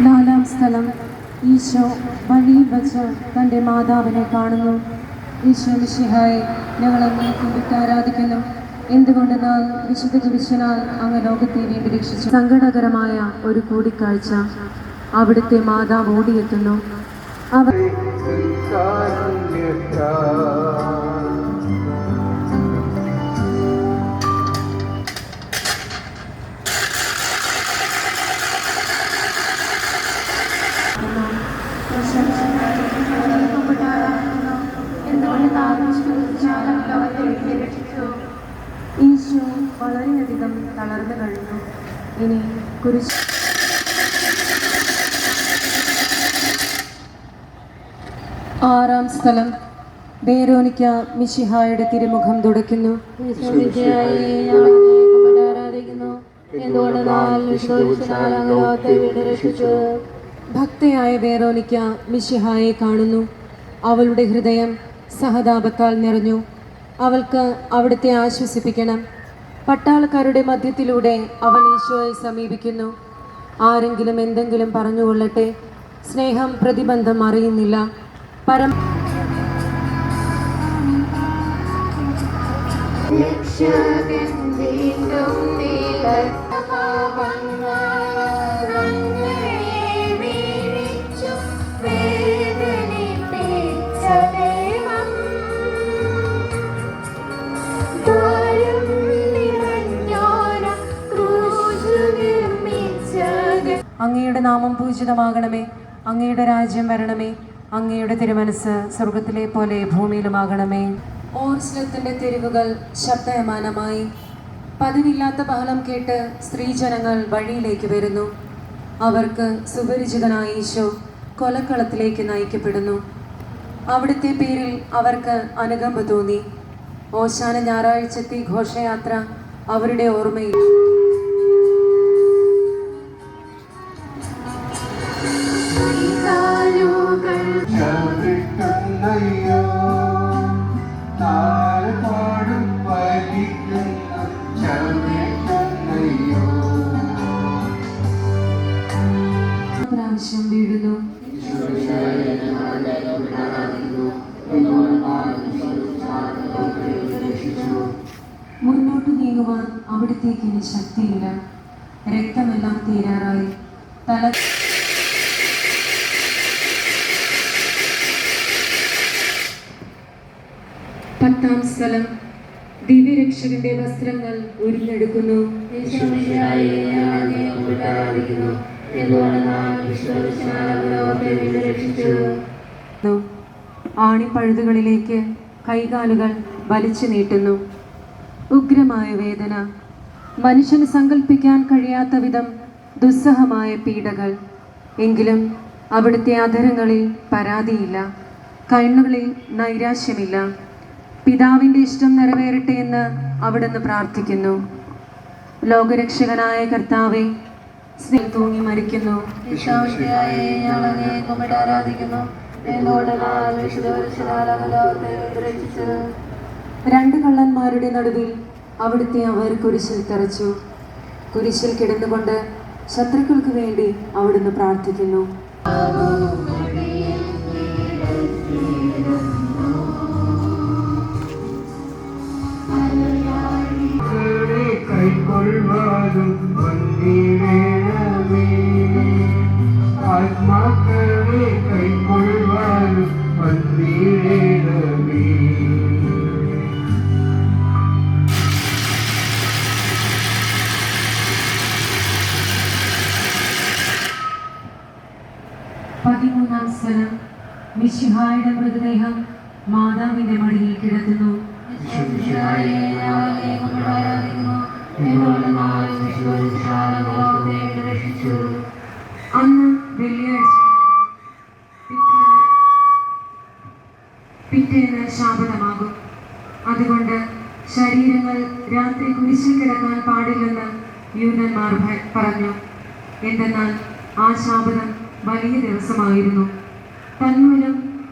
നാലാം സ്ഥലം. ഈശോ വഴിയിൽ വച്ച് തന്റെ മാതാവിനെ കാണുന്നു. ഈശോ മിഷിഹായി ഞങ്ങൾ അങ്ങേ കുമ്പിട്ട് ആരാധിക്കുന്നു. എന്തുകൊണ്ടെന്നാൽ വിശുദ്ധ കുരിശനാൽ അങ്ങ് ലോകത്തെ വീണ്ടും രക്ഷിച്ചു സങ്കടകരമായ ഒരു കൂടിക്കാഴ്ച അവിടുത്തെ മാതാവ് ഓടിയെത്തുന്നു. അവർ ഈശോ വളരെയധികം തളർന്നു കഴിഞ്ഞു ഇനി കുരിശ് ആറാം സ്ഥലം വേരോനിക്ക മിശിഹായുടെ തിരുമുഖം തുടയ്ക്കുന്നു. ഭക്തയായ വേറോനിക്ക മിശിഹായെ കാണുന്നു. അവളുടെ ഹൃദയം സഹതാപത്താൽ നിറഞ്ഞു. അവൾക്ക് അവിടുത്തെ ആശ്വസിപ്പിക്കണം. പട്ടാളക്കാരുടെ മധ്യത്തിലൂടെ അവൻ ഈശോയെ സമീപിക്കുന്നു. ആരെങ്കിലും എന്തെങ്കിലും പറഞ്ഞുകൊള്ളട്ടെ. സ്നേഹം പ്രതിബന്ധം അറിയുന്നില്ല. പരം രക്ഷകൻ വീണ്ടും വീഴിച്ചു അങ്ങയുടെ നാമം പൂജിതമാകണമേ. അങ്ങയുടെ രാജ്യം വരണമേ. അങ്ങയുടെ തിരുമനസ് സ്വർഗത്തിലെ പോലെ ഭൂമിയിലുമാകണമേ. ഓർസ്ലത്തിന്റെ തെരുവുകൾ ശബ്ദയമാനമായി. പതിവില്ലാത്ത ബഹളം കേട്ട് സ്ത്രീജനങ്ങൾ വഴിയിലേക്ക് വരുന്നു. അവർക്ക് സുപരിചിതനായ ഈശോ കൊലക്കളത്തിലേക്ക് നയിക്കപ്പെടുന്നു. അവിടുത്തെ പേരിൽ അവർക്ക് അനുകമ്പ തോന്നി. ഓശാന ഞായറാഴ്ചത്തെ ഘോഷയാത്ര അവരുടെ ഓർമ്മയിൽ ചവിട്ടുന്നയ്യോ പ്രാവശ്യം വീഴുന്നു. മുന്നോട്ട് നീങ്ങുവാൻ അവിടത്തേക്ക് ശക്തിയില്ല. രക്തമെല്ലാം തീരാറായി. തല പത്താം സ്ഥലം. ദിവ്യരക്ഷകന്റെ വസ്ത്രങ്ങൾ ഉരുന്നെടുക്കുന്നു ആണിപ്പഴുതുകളിലേക്ക് കൈകാലുകൾ വലിച്ചു നീട്ടുന്നു. ഉഗ്രമായ വേദന. മനുഷ്യന് സങ്കല്പിക്കാൻ കഴിയാത്ത വിധം ദുസ്സഹമായ പീഡകൾ. എങ്കിലും അവിടുത്തെ അധരങ്ങളിൽ പരാതിയില്ല. കണ്ണുകളിൽ നൈരാശ്യമില്ല. പിതാവിന്റെ ഇഷ്ടം നിറവേറട്ടെ എന്ന് അവിടുന്ന് പ്രാർത്ഥിക്കുന്നു. ലോകരക്ഷകനായ കർത്താവെ സ്നേഹം തൂങ്ങി മരിക്കുന്നു. രണ്ട് കള്ളന്മാരുടെ നടുവിൽ അവിടുത്തെ അവർ കുരിശിൽ തറച്ചു. കുരിശിൽ കിടന്നുകൊണ്ട് ശത്രുക്കൾക്ക് വേണ്ടി അവിടുന്ന് പ്രാർത്ഥിക്കുന്നു. ആത്മാക്കളെ കൈക്കൊള്ളുവാനും വന്നിടണമേ പതിമൂന്നാം സ്ഥലം മിശിഹായുടെ മൃതദേഹം മാതാവിന്റെ മടിയിൽ വെള്ളിയാഴ്ച പിറ്റേന്ന് ശാപനമാകും. അതുകൊണ്ട് ശരീരങ്ങൾ രാത്രി കുരിശിൽ കിടക്കാൻ പാടില്ലെന്ന് യൂനന്മാർ പറഞ്ഞു. എന്തെന്നാൽ ആ ശാപനം വലിയ ദിവസമായിരുന്നു. തന്മൂലം